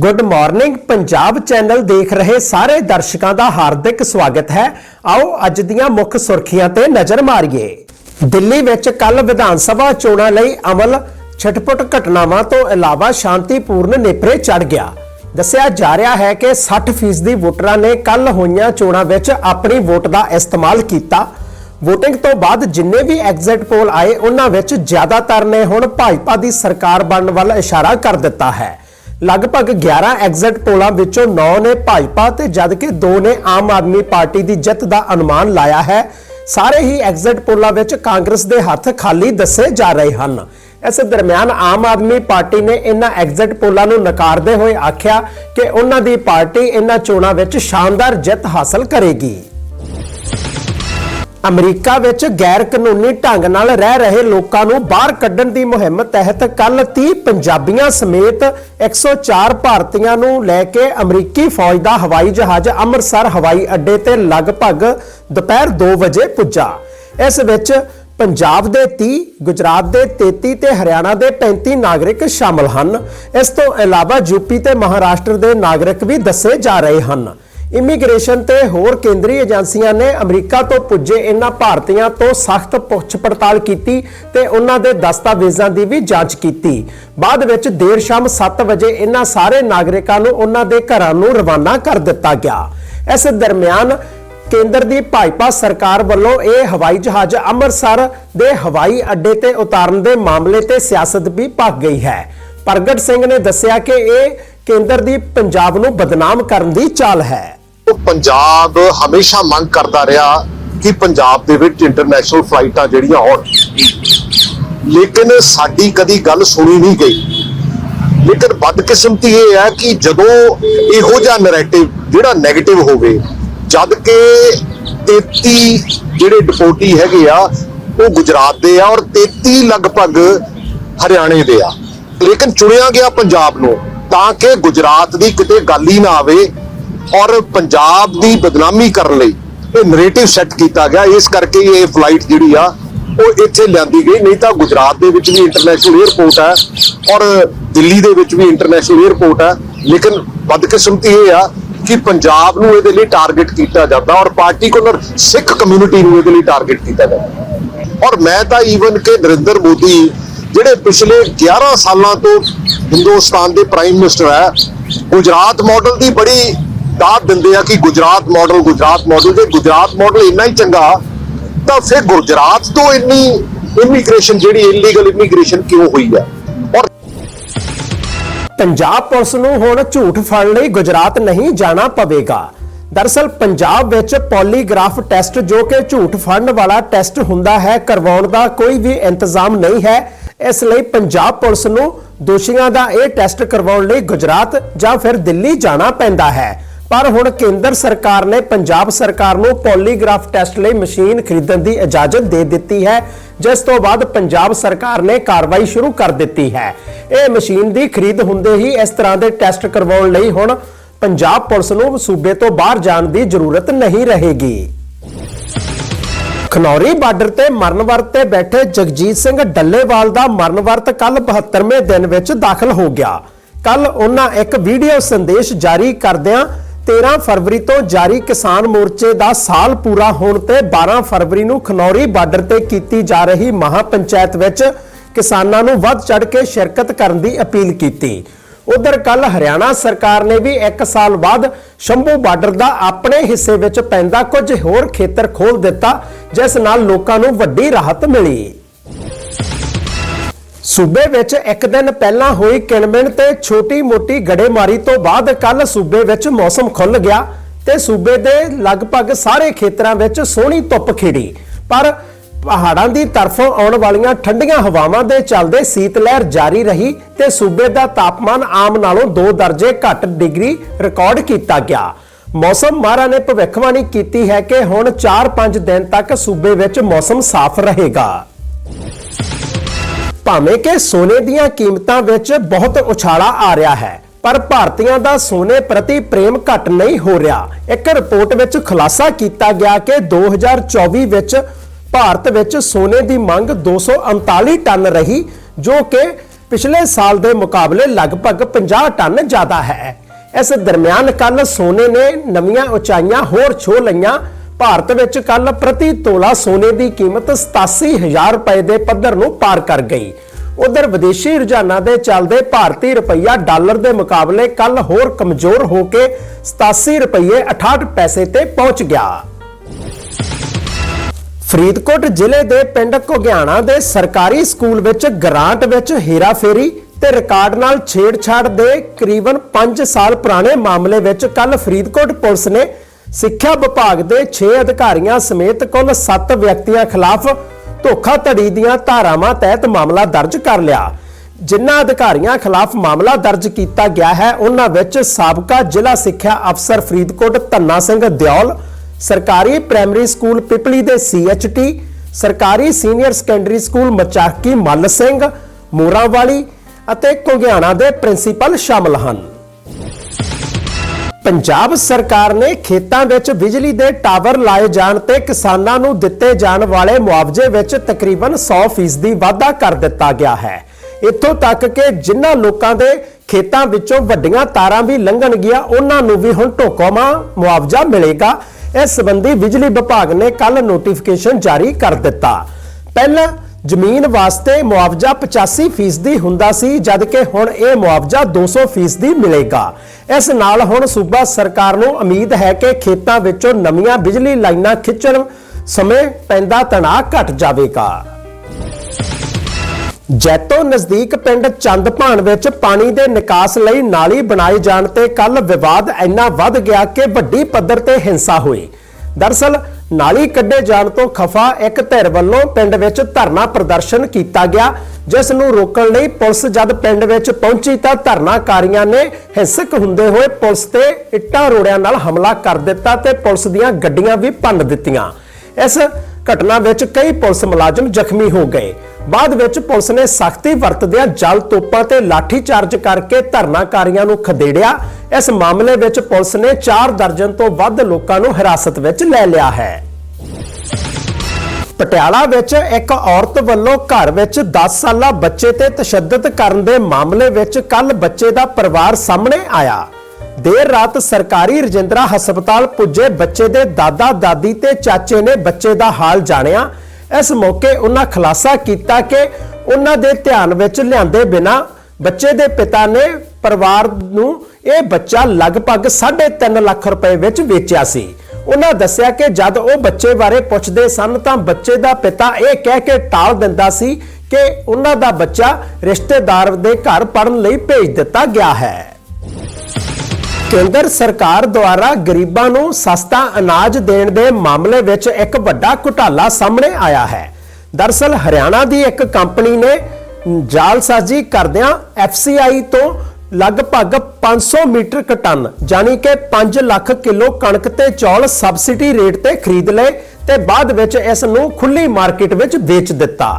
Good morning Punjab channel ਦੇਖ ਰਹੇ ਸਾਰੇ ਦਰਸ਼ਕਾਂ ਦਾ ਹਾਰਦਿਕ ਸਵਾਗਤ ਹੈ। ਆਓ ਅੱਜ ਦੀਆਂ ਮੁੱਖ ਸੁਰਖੀਆਂ ਤੇ ਨਜ਼ਰ ਮਾਰੀਏ। ਦਿੱਲੀ ਵਿੱਚ ਕੱਲ ਵਿਧਾਨ ਸਭਾ ਚੋਣਾਂ ਲਈ ਅਮਲ, ਛਟਪਟ ਘਟਨਾਵਾਂ ਤੋਂ ਇਲਾਵਾ ਸ਼ਾਂਤੀਪੂਰਨ ਨੇਪਰੇ ਚੜ ਗਿਆ। ਦੱਸਿਆ ਜਾ ਰਿਹਾ ਹੈ ਕਿ 60% ਵੋਟਰਾਂ ਨੇ ਕੱਲ ਹੋਈਆਂ ਚੋਣਾਂ ਵਿੱਚ ਆਪਣੀ ਵੋਟ ਦਾ ਇਸਤੇਮਾਲ ਕੀਤਾ। VOTING ਤੋਂ ਬਾਅਦ ਜਿੰਨੇ ਵੀ ਐਗਜ਼ਿਟ ਪੋਲ ਆਏ, ਉਹਨਾਂ ਵਿੱਚ ਜ਼ਿਆਦਾਤਰ ਨੇ ਹੁਣ ਭਾਜਪਾ ਦੀ ਸਰਕਾਰ ਬਣਨ ਵੱਲ ਇਸ਼ਾਰਾ ਕਰ ਦਿੱਤਾ ਹੈ। ਲਗਭਗ 11 ਐਗਜ਼ਿਟ ਪੋਲਾਂ ਵਿੱਚੋਂ 9 ਨੇ ਭਾਜਪਾ ਤੇ ਜਦਕਿ 2 ਨੇ ਆਮ ਆਦਮੀ ਪਾਰਟੀ ਦੀ ਜਿੱਤ ਦਾ ਅਨੁਮਾਨ ਲਾਇਆ ਹੈ, ਸਾਰੇ ਹੀ ਐਗਜ਼ਿਟ ਪੋਲਾਂ ਵਿੱਚ ਕਾਂਗਰਸ ਦੇ ਹੱਥ ਖਾਲੀ ਦੱਸੇ ਜਾ ਰਹੇ ਹਨ। ਇਸ ਦਰਮਿਆਨ ਆਮ ਆਦਮੀ ਪਾਰਟੀ ਨੇ ਇਹਨਾਂ ਐਗਜ਼ਿਟ ਪੋਲਾਂ ਨੂੰ ਨਕਾਰਦੇ ਹੋਏ ਆਖਿਆ ਕਿ ਉਹਨਾਂ ਦੀ ਪਾਰਟੀ ਇਹਨਾਂ ਚੋਣਾਂ ਵਿੱਚ ਸ਼ਾਨਦਾਰ ਜਿੱਤ ਹਾਸਲ ਕਰੇਗੀ। ਅਮਰੀਕਾ ਵਿੱਚ ਗੈਰ ਕਾਨੂੰਨੀ ਢੰਗ ਨਾਲ ਰਹਿ ਰਹੇ ਲੋਕਾਂ ਨੂੰ ਬਾਹਰ ਕੱਢਣ ਦੀ ਮੁਹਿੰਮ ਤਹਿਤ ਕੱਲ 30 ਪੰਜਾਬੀਆਂ ਸਮੇਤ 104 ਭਾਰਤੀਆਂ ਨੂੰ ਲੈ ਕੇ ਅਮਰੀਕੀ ਫੌਜ ਦਾ ਹਵਾਈ ਜਹਾਜ਼ ਅੰਮ੍ਰਿਤਸਰ ਹਵਾਈ ਅੱਡੇ ਤੇ ਲਗਭਗ ਦੁਪਹਿਰ 2 ਵਜੇ ਪੁੱਜਾ। ਇਸ ਵਿੱਚ ਪੰਜਾਬ ਦੇ 30 ਗੁਜਰਾਤ ਦੇ 33 ਤੇ ਹਰਿਆਣਾ ਦੇ 35 ਨਾਗਰਿਕ ਸ਼ਾਮਲ ਹਨ। ਇਸ ਤੋਂ ਇਲਾਵਾ ਯੂਪੀ ਤੇ ਮਹਾਰਾਸ਼ਟਰ ਦੇ ਨਾਗਰਿਕ ਵੀ ਦੱਸੇ ਜਾ ਰਹੇ ਹਨ। ਇਮੀਗ੍ਰੇਸ਼ਨ ਤੇ ਹੋਰ ਕੇਂਦਰੀ ਏਜੰਸੀਆਂ ਨੇ ਅਮਰੀਕਾ ਤੋਂ ਪੁੱਜੇ ਇਨ੍ਹਾਂ ਭਾਰਤੀਆਂ ਤੋਂ ਸਖਤ ਪੁੱਛ ਪੜਤਾਲ ਕੀਤੀ ਤੇ ਉਹਨਾਂ ਦੇ ਦਸਤਾਵੇਜ਼ਾਂ ਦੀ ਵੀ ਜਾਂਚ ਕੀਤੀ। ਬਾਅਦ ਵਿੱਚ ਦੇਰ ਸ਼ਾਮ 7 ਵਜੇ ਇਨ੍ਹਾਂ ਸਾਰੇ ਨਾਗਰਿਕਾਂ ਨੂੰ ਉਹਨਾਂ ਦੇ ਘਰਾਂ ਨੂੰ ਰਵਾਨਾ ਕਰ ਦਿੱਤਾ ਗਿਆ। ਇਸ ਦਰਮਿਆਨ ਕੇਂਦਰ ਦੀ ਭਾਜਪਾ ਸਰਕਾਰ ਵੱਲੋਂ ਇਹ ਹਵਾਈ ਜਹਾਜ਼ ਅੰਮ੍ਰਿਤਸਰ ਦੇ ਹਵਾਈ ਅੱਡੇ ਤੇ ਉਤਾਰਨ ਦੇ ਮਾਮਲੇ ਤੇ ਸਿਆਸਤ ਵੀ ਭੱਗ ਗਈ ਹੈ। ਪ੍ਰਗਟ ਸਿੰਘ ਨੇ ਦੱਸਿਆ ਕਿ ਇਹ ਕੇਂਦਰ ਦੀ ਪੰਜਾਬ ਨੂੰ ਬਦਨਾਮ ਕਰਨ ਦੀ ਚਾਲ ਹੈ। ਉਹ ਪੰਜਾਬ ਹਮੇਸ਼ਾ ਮੰਗ ਕਰਦਾ ਰਿਹਾ ਕਿ ਪੰਜਾਬ ਦੇ ਵਿੱਚ ਇੰਟਰਨੈਸ਼ਨਲ ਫਲਾਈਟਾਂ ਜਿਹੜੀਆਂ ਹੋਣ। ਲੇਕਿਨ ਸਾਡੀ ਕਦੀ ਗੱਲ ਸੁਣੀ ਨਹੀਂ ਗਈ। ਲੇਕਿਨ ਬਦਕਿਸਮਤੀ ਇਹ ਹੈ ਕਿ ਜਦੋਂ ਇਹੋ ਜਿਹਾ ਨੈਰੇਟਿਵ ਜਿਹੜਾ 네ਗੇਟਿਵ ਹੋਵੇ, ਜਦ ਕਿ 33 ਜਿਹੜੇ ਡਿਪੋਟੀ ਹੈਗੇ ਆ, ਉਹ ਗੁਜਰਾਤ ਦੇ ਆ ਔਰ 33 ਲਗਭਗ ਹਰਿਆਣੇ ਦੇ ਆ। ਲੇਕਿਨ ਚੁਣਿਆ ਗਿਆ ਪੰਜਾਬ ਨੂੰ ਤਾਂ ਕਿ ਗੁਜਰਾਤ ਦੀ ਕਿਤੇ ਗੱਲ ਹੀ ਨਾ ਆਵੇ। ਔਰ ਪੰਜਾਬ ਦੀ ਬਦਨਾਮੀ ਕਰਨ ਲਈ ਇਹ ਨੈਰੇਟਿਵ ਸੈੱਟ ਕੀਤਾ ਗਿਆ। ਇਸ ਕਰਕੇ ਇਹ ਫਲਾਈਟ ਜਿਹੜੀ ਆ, ਉਹ ਇੱਥੇ ਲਿਆਂਦੀ ਗਈ। ਨਹੀਂ ਤਾਂ ਗੁਜਰਾਤ ਦੇ ਵਿੱਚ ਵੀ ਇੰਟਰਨੈਸ਼ਨਲ 에ਅਰਪੋਰਟ ਹੈ ਔਰ ਦਿੱਲੀ ਦੇ ਵਿੱਚ ਵੀ ਇੰਟਰਨੈਸ਼ਨਲ 에ਅਰਪੋਰਟ ਹੈ। ਲੇਕਿਨ ਬਦਕਿਸਮਤੀ ਇਹ ਆ ਕਿ ਪੰਜਾਬ ਨੂੰ ਇਹਦੇ ਲਈ ਟਾਰਗੇਟ ਕੀਤਾ ਜਾਂਦਾ ਔਰ ਪਾਰਟਿਕੂਲਰ ਸਿੱਖ ਕਮਿਊਨਿਟੀ ਨੂੰ ਇਹਦੇ ਲਈ ਟਾਰਗੇਟ ਕੀਤਾ ਜਾਂਦਾ। ਔਰ ਮੈਂ ਤਾਂ ਈਵਨ ਕਿ ਨਰਿੰਦਰ ਮੋਦੀ, ਜਿਹੜੇ ਪਿਛਲੇ 11 ਸਾਲਾਂ ਤੋਂ ਹਿੰਦੁਸਤਾਨ ਦੇ ਪ੍ਰਾਈਮ ਮਿਨਿਸਟਰ ਹੈ, ਗੁਜਰਾਤ ਮਾਡਲ ਦੀ ਬੜੀ ਦਾਤ ਦਿੰਦੇ ਆ ਕਿ ਗੁਜਰਾਤ ਮਾਡਲ ਗੁਜਰਾਤ ਮਾਡਲ ਜੇ ਗੁਜਰਾਤ ਮਾਡਲ ਇੰਨਾ ਹੀ ਚੰਗਾ, ਤਾਂ ਫਿਰ ਗੁਜਰਾਤ ਤੋਂ ਇੰਨੀ ਇਮੀਗ੍ਰੇਸ਼ਨ ਜਿਹੜੀ ਇਲੀਗਲ ਇਮੀਗ੍ਰੇਸ਼ਨ ਕਿਉਂ ਹੋਈ ਹੈ ਔਰ ਪੰਜਾਬ ਪੁਲਿਸ ਨੂੰ ਹੁਣ ਝੂਠ ਫੜਨ ਲਈ ਗੁਜਰਾਤ ਨਹੀਂ ਜਾਣਾ ਪਵੇਗਾ। ਦਰਸਲ ਪੰਜਾਬ ਵਿੱਚ ਪੋਲੀਗ੍ਰਾਫ ਟੈਸਟ ਜੋ ਕਿ ਝੂਠ ਫੜਨ ਵਾਲਾ ਟੈਸਟ ਹੁੰਦਾ ਹੈ, ਕਰਵਾਉਣ ਦਾ ਕੋਈ ਵੀ ਇੰਤਜ਼ਾਮ ਨਹੀਂ ਹੈ। ਇਸ ਲਈ ਪੰਜਾਬ ਪੁਲਿਸ ਨੂੰ ਦੋਸ਼ੀਆਂ ਦਾ ਇਹ ਟੈਸਟ ਕਰਵਾਉਣ ਲਈ ਗੁਜਰਾਤ ਜਾਂ ਫਿਰ ਦਿੱਲੀ ਜਾਣਾ ਪੈਂਦਾ ਹੈ। ਪਰ ਹੁਣ ਕੇਂਦਰ ਸਰਕਾਰ ਨੇ ਪੰਜਾਬ ਸਰਕਾਰ ਨੂੰ ਪੋਲੀਗ੍ਰਾਫ ਟੈਸਟ ਲਈ ਮਸ਼ੀਨ ਖਰੀਦਣ ਦੀ ਇਜਾਜ਼ਤ ਦੇ ਦਿੱਤੀ ਹੈ, ਜਿਸ ਤੋਂ ਬਾਅਦ ਪੰਜਾਬ ਸਰਕਾਰ ਨੇ ਕਾਰਵਾਈ ਸ਼ੁਰੂ ਕਰ ਦਿੱਤੀ ਹੈ। ਇਹ ਮਸ਼ੀਨ ਦੀ ਖਰੀਦ ਹੁੰਦੇ ਹੀ ਇਸ ਤਰ੍ਹਾਂ ਦੇ ਟੈਸਟ ਕਰਵਾਉਣ ਲਈ ਹੁਣ ਪੰਜਾਬ ਪੁਲਿਸ ਨੂੰ ਸੂਬੇ ਤੋਂ ਬਾਹਰ ਜਾਣ ਦੀ ਜ਼ਰੂਰਤ ਨਹੀਂ ਰਹੇਗੀ। ਖਨੌਰੀ ਬਾਰਡਰ ਤੇ ਮਰਨ ਵਰਤ ਤੇ ਬੈਠੇ ਜਗਜੀਤ ਸਿੰਘ ਡੱਲੇਵਾਲ ਦਾ ਮਰਨ ਵਰਤ ਕੱਲ 72ਵੇਂ ਦਿਨ ਵਿੱਚ ਦਾਖਲ ਹੋ ਗਿਆ। ਕੱਲ ਉਹਨਾਂ ਇੱਕ ਵੀਡੀਓ ਸੰਦੇਸ਼ ਜਾਰੀ ਕਰਦਿਆਂ 13 ਫਰਵਰੀ ਤੋਂ ਜਾਰੀ ਕਿਸਾਨ ਮੋਰਚੇ ਦਾ ਸਾਲ ਪੂਰਾ ਹੋਣ ਤੇ 12 ਫਰਵਰੀ ਨੂੰ ਖਨੌਰੀ ਬਾਰਡਰ ਤੇ ਕੀਤੀ ਜਾ ਰਹੀ ਮਹਾ ਪੰਚਾਇਤ ਵਿੱਚ ਕਿਸਾਨਾਂ ਨੂੰ ਵੱਧ ਚੜ ਕੇ ਸ਼ਿਰਕਤ ਕਰਨ ਦੀ ਅਪੀਲ ਕੀਤੀ। ਉਧਰ ਕੱਲ ਹਰਿਆਣਾ ਸਰਕਾਰ ਨੇ ਵੀ 1 ਸਾਲ ਬਾਅਦ ਸ਼ੰਭੂ ਬਾਰਡਰ ਦਾ ਆਪਣੇ ਹਿੱਸੇ ਵਿੱਚ ਪੈਂਦਾ ਕੁਝ ਹੋਰ ਖੇਤਰ ਖੋਲ ਦਿੱਤਾ, ਜਿਸ ਨਾਲ ਲੋਕਾਂ ਨੂੰ ਵੱਡੀ ਰਾਹਤ ਮਿਲੀ। ਸੂਬੇ ਵਿੱਚ ਇੱਕ ਦਿਨ ਪਹਿਲਾਂ ਹੋਈ ਕਿਣਮਿਣ ਤੇ ਛੋਟੀ-ਮੋਟੀ ਗੜੇਮਾਰੀ ਤੋਂ ਬਾਅਦ ਕੱਲ ਸੂਬੇ ਵਿੱਚ ਮੌਸਮ ਖੁੱਲ ਗਿਆ ਤੇ ਸੂਬੇ ਦੇ ਲਗਭਗ ਸਾਰੇ ਖੇਤਰਾਂ ਵਿੱਚ ਸੋਹਣੀ ਧੁੱਪ ਖਿੜੀ। ਪਰ ਪਹਾੜਾਂ ਦੀ ਤਰਫੋਂ ਆਉਣ ਵਾਲੀਆਂ ਠੰਡੀਆਂ ਹਵਾਵਾਂ ਦੇ ਚੱਲਦੇ ਸੀਤ ਲਹਿਰ ਜਾਰੀ ਰਹੀ ਤੇ ਸੂਬੇ ਦਾ ਤਾਪਮਾਨ ਆਮ ਨਾਲੋਂ 2 ਦਰਜੇ ਘੱਟ ਡਿਗਰੀ ਰਿਕਾਰਡ ਕੀਤਾ ਗਿਆ। ਮੌਸਮ ਮਾਹਰਾਂ ਨੇ ਭਵਿੱਖਬਾਣੀ ਕੀਤੀ ਹੈ ਕਿ ਹੁਣ 4-5 ਦਿਨ ਤੱਕ ਸੂਬੇ ਵਿੱਚ ਮੌਸਮ ਸਾਫ਼ ਰਹੇਗਾ। ਭਾਵੇਂ ਕਿ ਸੋਨੇ ਦੀਆਂ ਕੀਮਤਾਂ ਵਿੱਚ ਬਹੁਤ ਉਛਾਲਾ ਆ ਰਿਹਾ ਹੈ, ਪਰ ਭਾਰਤੀਆਂ ਦਾ ਸੋਨੇ ਪ੍ਰਤੀ ਪ੍ਰੇਮ ਘਟ ਨਹੀਂ ਹੋ ਰਿਹਾ। ਇੱਕ ਰਿਪੋਰਟ ਵਿੱਚ ਖੁਲਾਸਾ ਕੀਤਾ ਗਿਆ ਕਿ 2024 ਵਿੱਚ ਭਾਰਤ ਵਿੱਚ ਸੋਨੇ ਦੀ ਮੰਗ 239 ਟਨ ਰਹੀ, ਜੋ ਕਿ ਪਿਛਲੇ ਸਾਲ ਦੇ ਮੁਕਾਬਲੇ ਲਗਭਗ 50 ਟਨ ਜ਼ਿਆਦਾ ਹੈ। ਇਸ ਦਰਮਿਆਨ ਕੱਲ ਸੋਨੇ ਨੇ ਨਵੀਆਂ ਉਚਾਈਆਂ ਹੋਰ ਛੋ ਲਈਆਂ। ਭਾਰਤ ਵਿੱਚ ਕੱਲ ਪ੍ਰਤੀ ਤੋਲਾ ਸੋਨੇ ਦੀ ਕੀਮਤ 87000 ਰੁਪਏ ਦੇ ਪੱਧਰ ਨੂੰ ਪਾਰ ਕਰ ਗਈ। ਉਧਰ ਵਿਦੇਸ਼ੀ ਰੁਝਾਨਾਂ ਦੇ ਚੱਲਦੇ ਭਾਰਤੀ ਰੁਪਈਆ ਡਾਲਰ ਦੇ ਮੁਕਾਬਲੇ ਕੱਲ ਹੋਰ ਕਮਜ਼ੋਰ ਹੋ ਕੇ 87 ਰੁਪਏ 68 ਪੈਸੇ ਤੇ ਪਹੁੰਚ ਗਿਆ। ਫਰੀਦਕੋਟ ਜ਼ਿਲ੍ਹੇ ਦੇ ਪਿੰਡ ਘੁਗਿਆਣਾ ਦੇ ਸਰਕਾਰੀ ਸਕੂਲ ਵਿੱਚ ਗ੍ਰਾਂਟ ਵਿੱਚ ਹੇਰਾਫੇਰੀ ਤੇ ਰਿਕਾਰਡ ਨਾਲ ਛੇੜਛਾੜ ਦੇ ਕਰੀਬਨ 5 ਸਾਲ ਪੁਰਾਣੇ ਮਾਮਲੇ ਵਿੱਚ ਕੱਲ ਫਰੀਦਕੋਟ ਪੁਲਿਸ ਨੇ ਸਿੱਖਿਆ ਵਿਭਾਗ ਦੇ 6 ਅਧਿਕਾਰੀਆਂ ਸਮੇਤ ਕੁੱਲ 7 ਵਿਅਕਤੀਆਂ ਖਿਲਾਫ ਧੋਖਾਧੜੀ ਦੀਆਂ ਧਾਰਾਵਾਂ ਤਹਿਤ ਮਾਮਲਾ ਦਰਜ ਕਰ ਲਿਆ। ਜਿਨ੍ਹਾਂ ਅਧਿਕਾਰੀਆਂ ਖਿਲਾਫ ਮਾਮਲਾ ਦਰਜ ਕੀਤਾ ਗਿਆ ਹੈ, ਉਹਨਾਂ ਵਿੱਚ ਸਾਬਕਾ ਜ਼ਿਲ੍ਹਾ ਸਿੱਖਿਆ ਅਫਸਰ ਫਰੀਦਕੋਟ ਧੰਨਾ ਸਿੰਘ ਦਿਓਲ, ਸਰਕਾਰੀ ਪ੍ਰਾਇਮਰੀ ਸਕੂਲ ਪਿਪਲੀ ਦੇ ਸੀਐਚਟੀ ਸਰਕਾਰੀ senior secondary school Machaki Mall Singh, Morawali ਅਤੇ ਘੁਗਿਆਣਾ ਦੇ ਪ੍ਰਿੰਸੀਪਲ ਸ਼ਾਮਲ ਹਨ। ਪੰਜਾਬ ਸਰਕਾਰ ਨੇ ਖੇਤਾਂ ਵਿੱਚ ਬਿਜਲੀ ਦੇ ਟਾਵਰ ਲਾਏ ਜਾਣ ਤੇ ਕਿਸਾਨਾਂ ਨੂੰ ਦਿੱਤੇ ਜਾਣ ਵਾਲੇ ਮੁਆਵਜ਼ੇ ਵਿੱਚ ਤਕਰੀਬਨ 100% ਦੀ ਵਾਧਾ ਕਰ ਦਿੱਤਾ ਗਿਆ ਹੈ। ਇੱਥੋਂ ਤੱਕ ਕਿ ਜਿਨ੍ਹਾਂ ਲੋਕਾਂ ਦੇ ਖੇਤਾਂ ਵਿੱਚੋਂ ਵੱਡੀਆਂ ਤਾਰਾਂ ਵੀ ਲੰਘਣਗੀਆਂ, ਉਹਨਾਂ ਨੂੰ ਵੀ ਹੁਣ ਢੋਕਵਾਂ ਮੁਆਵਜ਼ਾ ਮਿਲੇਗਾ। ਇਸ ਸੰਬੰਧੀ ਬਿਜਲੀ ਵਿਭਾਗ ਨੇ ਕੱਲ ਨੋਟੀਫਿਕੇਸ਼ਨ ਜਾਰੀ ਕਰ ਦਿੱਤਾ। ਪਹਿਲਾਂ ਜ਼ਮੀਨ ਵਾਸਤੇ ਮੁਆਵਜ਼ਾ 85% ਹੁੰਦਾ ਸੀ ਜਦਕਿ ਹੁਣ ਇਹ ਮੁਆਵਜ਼ਾ 200% ਦੀ ਮਿਲੇਗਾ। ਇਸ ਨਾਲ ਹੁਣ ਸੂਬਾ ਸਰਕਾਰ ਨੂੰ ਉਮੀਦ ਹੈ ਕਿ ਖੇਤਾਂ ਵਿੱਚੋਂ ਨਵੀਆਂ ਬਿਜਲੀ ਲਾਈਨਾਂ ਖਿੱਚਣ ਸਮੇਂ ਪੈਂਦਾ ਤਣਾਅ ਘਟ ਜਾਵੇਗਾ। ਜੈਤੋ ਨਜ਼ਦੀਕ ਪਿੰਡ ਚੰਦਪਾਣ ਵਿੱਚ ਪਾਣੀ ਦੇ ਨਿਕਾਸ ਲਈ ਨਾਲੀ ਬਣਾਏ ਜਾਣ ਤੇ ਕੱਲ ਵਿਵਾਦ ਇੰਨਾ ਵੱਧ ਗਿਆ ਕਿ ਵੱਡੀ ਪੱਧਰ ਤੇ ਹਿੰਸਾ ਹੋਈ। ਦਰਸਲ ਨਾਲੀ ਕੱਢੇ ਜਾਣ ਤੋਂ ਖਫਾ ਇੱਕ ਧਿਰ ਵੱਲੋਂ ਪਿੰਡ ਵਿੱਚ ਧਰਨਾ ਪ੍ਰਦਰਸ਼ਨ ਕੀਤਾ ਗਿਆ, ਜਿਸ ਨੂੰ ਰੋਕਣ ਲਈ ਪੁਲਿਸ ਜਦ ਪਿੰਡ ਵਿੱਚ ਪਹੁੰਚੀ ਤਾਂ ਧਰਨਾਕਾਰੀਆਂ ਨੇ ਹਿੰਸਕ ਹੁੰਦੇ ਹੋਏ ਪੁਲਿਸ ਤੇ ਇੱਟਾਂ ਰੋੜਿਆਂ ਨਾਲ ਹਮਲਾ ਕਰ ਦਿੱਤਾ ਤੇ ਪੁਲਿਸ ਦੀਆਂ ਗੱਡੀਆਂ ਵੀ ਭੰਨ ਦਿੱਤੀਆਂ। ਇਸ ਘਟਨਾ ਵਿੱਚ ਕਈ ਪੁਲਿਸ ਮੁਲਾਜ਼ਮ ਜ਼ਖਮੀ ਹੋ ਗਏ। ਬਾਅਦ ਵਿੱਚ ਪੁਲਿਸ ਨੇ ਸਖਤੀ ਵਰਤਦਿਆਂ ਜਲ ਤੋਪਾਂ ਤੇ ਲਾਠੀ ਚਾਰਜ ਕਰਕੇ ਧਰਨਾਕਾਰੀਆਂ ਨੂੰ ਖਦੇੜਿਆ ਇਸ ਮਾਮਲੇ ਵਿੱਚ ਪੁਲਿਸ ਨੇ 4 ਦਰਜਨ ਤੋਂ ਵੱਧ ਲੋਕਾਂ ਨੂੰ ਹਿਰਾਸਤ ਵਿੱਚ ਲੈ ਲਿਆ ਹੈ। ਪਟਿਆਲਾ ਵਿੱਚ ਇੱਕ ਔਰਤ ਵੱਲੋਂ ਘਰ ਵਿੱਚ 10 ਸਾਲਾ ਬੱਚੇ ਤੇ ਤਸ਼ੱਦਦ ਕਰਨ ਦੇ ਮਾਮਲੇ ਵਿੱਚ ਕੱਲ ਬੱਚੇ ਦਾ ਪਰਿਵਾਰ ਸਾਹਮਣੇ ਆਇਆ। ਦੇਰ ਰਾਤ ਸਰਕਾਰੀ ਰਜਿੰਦਰਾ ਹਸਪਤਾਲ ਪੁੱਜੇ ਬੱਚੇ ਦੇ ਦਾਦਾ, ਦਾਦੀ ਤੇ ਚਾਚੇ ਨੇ ਬੱਚੇ ਦਾ ਹਾਲ ਜਾਣਿਆ। ਇਸ ਮੌਕੇ ਉਹਨਾਂ ਖੁਲਾਸਾ ਕੀਤਾ ਕਿ ਉਹਨਾਂ ਦੇ ਧਿਆਨ ਵਿੱਚ ਲਿਆਂਦੇ ਬਿਨਾ ਬੱਚੇ ਦੇ ਪਿਤਾ ਨੇ ਪਰਿਵਾਰ ਨੂੰ ਇਹ ਬੱਚਾ ਲਗਭਗ 3.5 ਲੱਖ ਰੁਪਏ ਵਿੱਚ ਵੇਚਿਆ ਸੀ। ਉਹਨਾਂ ਦੱਸਿਆ ਕਿ ਜਦ ਉਹ ਬੱਚੇ ਬਾਰੇ ਪੁੱਛਦੇ ਸਨ ਤਾਂ ਬੱਚੇ ਦਾ ਪਿਤਾ ਇਹ ਕਹਿ ਕੇ ਟਾਲ ਦਿੰਦਾ ਸੀ ਕਿ ਉਹਨਾਂ ਦਾ ਬੱਚਾ ਰਿਸ਼ਤੇਦਾਰ ਦੇ ਘਰ ਪੜਨ ਲਈ ਭੇਜ ਦਿੱਤਾ ਗਿਆ ਹੈ। ਕੇਂਦਰ ਸਰਕਾਰ ਦੁਆਰਾ ਗਰੀਬਾਂ ਨੂੰ ਸਸਤਾ ਅਨਾਜ ਦੇਣ ਦੇ ਮਾਮਲੇ ਵਿੱਚ ਇੱਕ ਵੱਡਾ ਘੁਟਾਲਾ ਸਾਹਮਣੇ ਆਇਆ ਹੈ। ਦਰਸਲ ਹਰਿਆਣਾ ਦੀ ਇੱਕ ਕੰਪਨੀ ਨੇ ਜਾਲਸਾਜ਼ੀ ਕਰਦਿਆਂ FCI ਤੋਂ ਲਗਭਗ 500 ਮੀਟਰ ਟਨ ਜਾਨੀ ਕਿ 5 ਲੱਖ ਕਿਲੋ ਕਣਕ ਤੇ ਚੌਲ ਸਬਸਿਡੀ ਰੇਟ ਤੇ ਖਰੀਦ ਲਏ ਤੇ ਬਾਅਦ ਵਿੱਚ ਇਸ ਨੂੰ ਖੁੱਲੀ ਮਾਰਕੀਟ ਵਿੱਚ ਵੇਚ ਦਿੱਤਾ।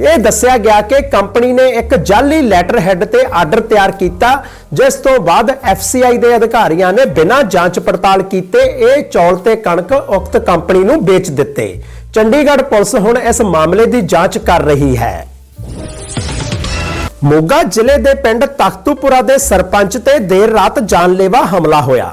ਇਹ ਦੱਸਿਆ ਗਿਆ ਕਿ ਕੰਪਨੀ ਨੇ ਇੱਕ ਜਾਲੀ ਲੈਟਰ ਹੈੱਡ ਤੇ ਆਰਡਰ ਤਿਆਰ ਕੀਤਾ, ਜਿਸ ਤੋਂ ਬਾਅਦ FCI ਦੇ ਅਧਿਕਾਰੀਆਂ ਨੇ ਬਿਨਾਂ ਜਾਂਚ ਪੜਤਾਲ ਕੀਤੇ ਇਹ ਚੌਲ ਤੇ ਕਣਕ ਉਕਤ ਕੰਪਨੀ ਨੂੰ ਵੇਚ ਦਿੱਤੇ। ਚੰਡੀਗੜ੍ਹ ਪੁਲਿਸ ਹੁਣ ਇਸ ਮਾਮਲੇ ਦੀ ਜਾਂਚ ਕਰ ਰਹੀ ਹੈ। ਮੋਗਾ ਜ਼ਿਲ੍ਹੇ ਦੇ ਪਿੰਡ ਤਖਤੂਪੁਰਾ ਦੇ ਸਰਪੰਚ ਤੇ ਦੇਰ ਰਾਤ ਜਾਨਲੇਵਾ ਹਮਲਾ ਹੋਇਆ।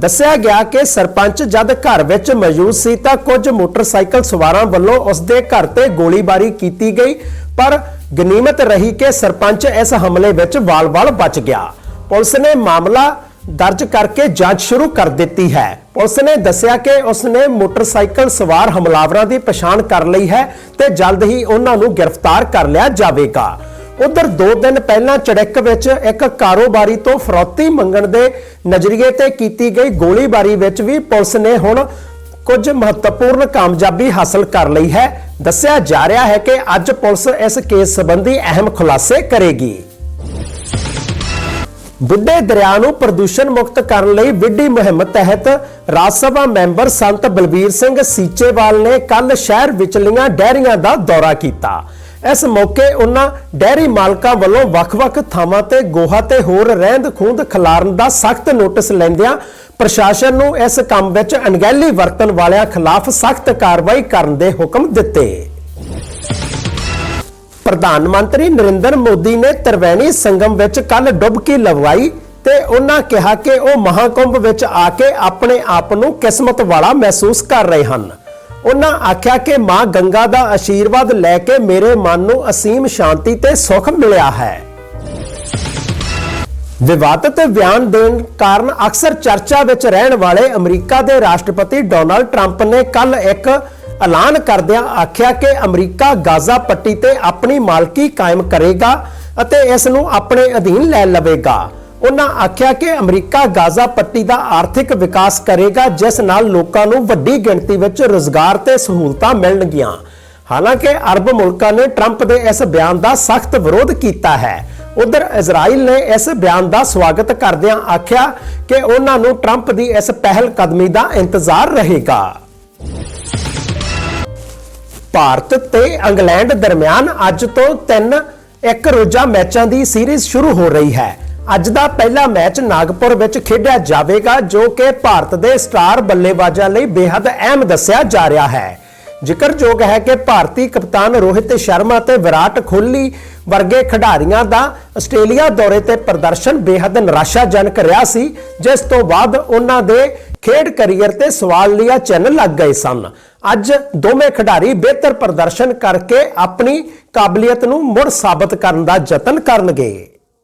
ਦੱਸਿਆ ਗਿਆ ਕਿ ਸਰਪੰਚ ਜਦ ਘਰ ਵਿੱਚ ਮੌਜੂਦ ਸੀ ਤਾਂ ਕੁਝ ਮੋਟਰਸਾਈਕਲ ਸਵਾਰਾਂ ਵੱਲੋਂ ਉਸ ਦੇ ਘਰ ਤੇ ਗੋਲੀਬਾਰੀ ਕੀਤੀ ਗਈ, ਪਰ ਗਨੀਮਤ ਰਹੀ ਕਿ ਸਰਪੰਚ ਇਸ ਹਮਲੇ ਵਿੱਚ ਵਾਲ-ਵਾਲ ਬਚ ਗਿਆ। ਪੁਲਿਸ ਨੇ ਮਾਮਲਾ ਦਰਜ ਕਰਕੇ ਜਾਂਚ ਸ਼ੁਰੂ ਕਰ ਦਿੱਤੀ ਹੈ। ਪੁਲਿਸ ਨੇ ਦੱਸਿਆ ਕਿ ਉਸ ਨੇ ਮੋਟਰਸਾਈਕਲ ਸਵਾਰ ਹਮਲਾਵਰਾਂ ਦੀ ਪਛਾਣ ਕਰ ਲਈ ਹੈ ਤੇ ਜਲਦ ਹੀ ਉਹਨਾਂ ਨੂੰ ਗ੍ਰਿਫਤਾਰ ਕਰ ਲਿਆ ਜਾਵੇਗਾ। ਉਧਰ 2 ਦਿਨ ਪਹਿਲਾਂ ਚੜਕ ਵਿੱਚ ਇੱਕ ਕਾਰੋਬਾਰੀ ਤੋਂ ਫਰੌਤੀ ਮੰਗਣ ਦੇ ਨਜ਼ਰੀਏ ਤੇ ਕੀਤੀ ਗਈ ਗੋਲੀਬਾਰੀ ਵਿੱਚ ਵੀ ਪੁਲਿਸ ਨੇ ਹੁਣ ਕੁਝ ਮਹੱਤਵਪੂਰਨ ਕਾਮਯਾਬੀ ਹਾਸਲ ਕਰ ਲਈ ਹੈ। ਦੱਸਿਆ ਜਾ ਰਿਹਾ ਹੈ ਕਿ ਅੱਜ ਪੁਲਿਸ ਇਸ ਕੇਸ ਸੰਬੰਧੀ ਅਹਿਮ ਖੁਲਾਸੇ ਕਰੇਗੀ। ਬੁੱਢੇ ਦਰਿਆ ਨੂੰ ਪ੍ਰਦੂਸ਼ਣ ਮੁਕਤ ਕਰਨ ਲਈ ਵਿੱਢੀ ਮੁਹਿੰਮ ਤਹਿਤ ਰਾਜ ਸਭਾ ਮੈਂਬਰ ਸੰਤ ਬਲਬੀਰ ਸਿੰਘ ਸੀਚੇਵਾਲ ਨੇ ਕੱਲ ਸ਼ਹਿਰ ਵਿਚਲੀਆਂ ਡੈਰੀਆਂ ਦਾ ਦੌਰਾ ਕੀਤਾ। ਇਸ ਮੌਕੇ ਉਹਨਾਂ ਡੈਰੀ ਮਾਲਕਾਂ ਵੱਲੋਂ ਵੱਖ-ਵੱਖ ਥਾਵਾਂ ਤੇ ਗੋਹਾ ਤੇ ਹੋਰ ਰਹਿੰਦ ਖੂੰਦ ਖਿਲਾਰਨ ਦਾ ਸਖਤ ਨੋਟਿਸ ਲੈਂਦਿਆਂ ਪ੍ਰਸ਼ਾਸਨ ਨੂੰ ਇਸ ਕੰਮ ਵਿੱਚ ਅਣਗਹਿਲੀ ਵਰਤਣ ਵਾਲਿਆਂ ਖਿਲਾਫ ਸਖਤ ਕਾਰਵਾਈ ਕਰਨ ਦੇ ਹੁਕਮ ਦਿੱਤੇ। ਪ੍ਰਧਾਨ ਮੰਤਰੀ ਨਰਿੰਦਰ ਮੋਦੀ ਨੇ ਤਰਵੈਣੀ ਸੰਗਮ ਵਿੱਚ ਕੱਲ ਡੁੱਬਕੀ ਲਗਵਾਈ ਤੇ ਉਹਨਾਂ ਕਿਹਾ ਕਿ ਉਹ ਮਹਾਕੁੰਭ ਵਿੱਚ ਆ ਕੇ ਆਪਣੇ ਆਪ ਨੂੰ ਕਿਸਮਤ ਵਾਲਾ ਮਹਿਸੂਸ ਕਰ ਰਹੇ ਹਨ। ਉਹਨਾਂ ਆਖਿਆ ਕਿ ਮਾਂ ਗੰਗਾ ਦਾ ਆਸ਼ੀਰਵਾਦ ਲੈ ਕੇ ਮੇਰੇ ਮਨ ਨੂੰ ਅਸੀਮ ਸ਼ਾਂਤੀ ਤੇ ਸੁੱਖ ਮਿਲਿਆ ਹੈ। ਵਿਵਾਦਤ ਬਿਆਨ ਦੇਣ ਕਾਰਨ ਅਕਸਰ ਚਰਚਾ ਵਿੱਚ ਰਹਿਣ ਵਾਲੇ ਅਮਰੀਕਾ ਦੇ ਰਾਸ਼ਟਰਪਤੀ ਡੋਨਾਲਡ ਟਰੰਪ ਨੇ ਕੱਲ ਇੱਕ ਐਲਾਨ ਕਰਦਿਆਂ ਆਖਿਆ ਕਿ ਅਮਰੀਕਾ ਗਾਜ਼ਾ ਪੱਟੀ ਤੇ ਆਪਣੀ ਮਾਲਕੀ ਕਾਇਮ ਕਰੇਗਾ ਅਤੇ ਇਸ ਨੂੰ ਆਪਣੇ ਅਧੀਨ ਲੈ ਲਵੇਗਾ। ਉਹਨਾਂ ਆਖਿਆ ਕਿ ਅਮਰੀਕਾ ਗਾਜ਼ਾ ਪੱਟੀ ਦਾ ਆਰਥਿਕ ਵਿਕਾਸ ਕਰੇਗਾ, ਜਿਸ ਨਾਲ ਲੋਕਾਂ ਨੂੰ ਵੱਡੀ ਗਿਣਤੀ ਵਿੱਚ ਰੋਜ਼ਗਾਰ ਤੇ ਸਹੂਲਤਾਂ ਮਿਲਣਗੀਆਂ। ਹਾਲਾਂਕਿ, ਅਰਬ ਮੁਲਕਾਂ ਨੇ ਟਰੰਪ ਦੇ ਇਸ ਬਿਆਨ ਦਾ ਸਖਤ ਵਿਰੋਧ ਕੀਤਾ ਹੈ। ਉਧਰ ਇਜ਼ਰਾਈਲ ਨੇ ਇਸ ਬਿਆਨ ਦਾ ਸਵਾਗਤ ਕਰਦਿਆਂ ਆਖਿਆ ਕਿ ਉਹਨਾਂ ਨੂੰ ਟਰੰਪ ਦੀ ਇਸ ਪਹਿਲ ਕਦਮੀ ਦਾ ਇੰਤਜ਼ਾਰ ਰਹੇਗਾ। ਭਾਰਤ ਤੇ ਇੰਗਲੈਂਡ ਦਰਮਿਆਨ ਅੱਜ ਤੋਂ ਤਿੰਨ ਇੱਕ ਰੋਜ਼ਾ ਮੈਚਾਂ ਦੀ ਸੀਰੀਜ਼ ਸ਼ੁਰੂ ਹੋ ਰਹੀ ਹੈ। ਅੱਜ ਦਾ ਪਹਿਲਾ ਮੈਚ ਨਾਗਪੁਰ ਵਿੱਚ ਖੇਡਿਆ ਜਾਵੇਗਾ, ਜੋ ਕਿ ਭਾਰਤ ਦੇ ਸਟਾਰ ਬੱਲੇਬਾਜ਼ਾਂ ਲਈ ਬੇहद ਅਹਿਮ ਦੱਸਿਆ ਜਾ ਰਿਹਾ ਹੈ। ਜ਼ਿਕਰਯੋਗ ਹੈ ਕਿ ਭਾਰਤੀ ਕਪਤਾਨ ਰੋਹਿਤ ਸ਼ਰਮਾ ਤੇ ਵਿਰਾਟ ਕੋਹਲੀ ਵਰਗੇ ਖਿਡਾਰੀਆਂ ਦਾ ਆਸਟ੍ਰੇਲੀਆ ਦੌਰੇ ਤੇ ਪ੍ਰਦਰਸ਼ਨ ਬੇहद ਨਿਰਾਸ਼ਾਜਨਕ ਰਿਹਾ ਸੀ, ਜਿਸ ਤੋਂ ਬਾਅਦ ਉਹਨਾਂ ਦੇ ਖੇਡ ਕਰੀਅਰ ਤੇ ਸਵਾਲ ਲਿਆ ਚੈਨਲ ਲੱਗ ਗਏ ਸਨ। ਅੱਜ ਦੋਵੇਂ ਖਿਡਾਰੀ ਬਿਹਤਰ ਪ੍ਰਦਰਸ਼ਨ ਕਰਕੇ ਆਪਣੀ ਕਾਬਲੀਅਤ ਨੂੰ ਮੁੜ ਸਾਬਤ ਕਰਨ ਦਾ ਯਤਨ ਕਰਨਗੇ।